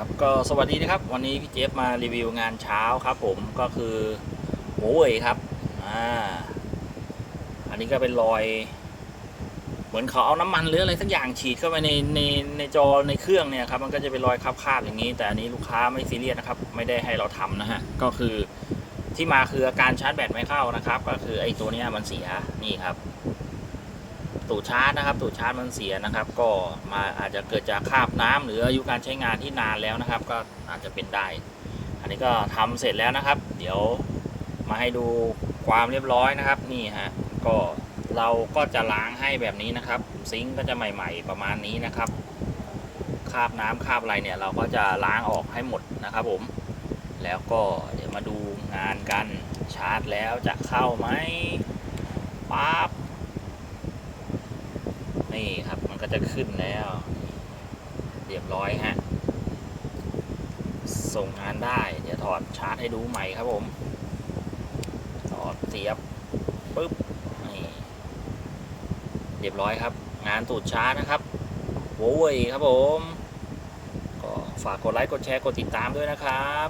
ครับก็สวัสดีนะครับ วันนี้พี่เจฟมารีวิวงานเช้าครับ ผมก็คือหมูเว่ยครับอ่าอันนี้ก็เป็นรอย เหมือนเขาเอาน้ำมันหรืออะไรสักอย่างฉีดเข้าไปในในในจอในเครื่องเนี่ยครับมันก็จะเป็นรอยคราบๆอย่างนี้ แต่อันนี้ลูกค้าไม่ซีเรียสนะครับ ไม่ได้ให้เราทำนะฮะก็คือที่มาคืออาการชาร์จแบตไม่เข้านะครับ ก็คือไอ้ตัวเนี้ยมันเสียนี่ครับ ตูดชาร์จนะครับตูดชาร์จมันเสียนะครับ ก็มาอาจจะเกิดจากคราบน้ำหรืออายุการใช้งานที่นานแล้วนะครับ ก็อาจจะเป็นได้ อันนี้ก็ทำเสร็จแล้วนะครับ เดี๋ยวมาให้ดูความเรียบร้อยนะครับ นี่ฮะก็เราก็จะล้างให้แบบนี้นะครับ ซิงค์ก็จะใหม่ ๆ ประมาณนี้นะครับคราบน้ำคราบอะไรเนี่ยเราก็จะล้างออกให้หมดนะครับ ผม แล้วก็เดี๋ยวมาดูงานกันชาร์จแล้วจะเข้าไหมปั๊บ นี่ครับมันก็จะขึ้นแล้ว เรียบร้อยฮะ ส่งงานได้ เดี๋ยวถอดชาร์จให้ดูใหม่ครับผม ถอดเสียบปึ๊บนี่เรียบร้อยครับ งานตูดชาร์จนะครับโว้ยครับผม ก็ฝากกดไลค์กดแชร์กดติดตามด้วยนะครับ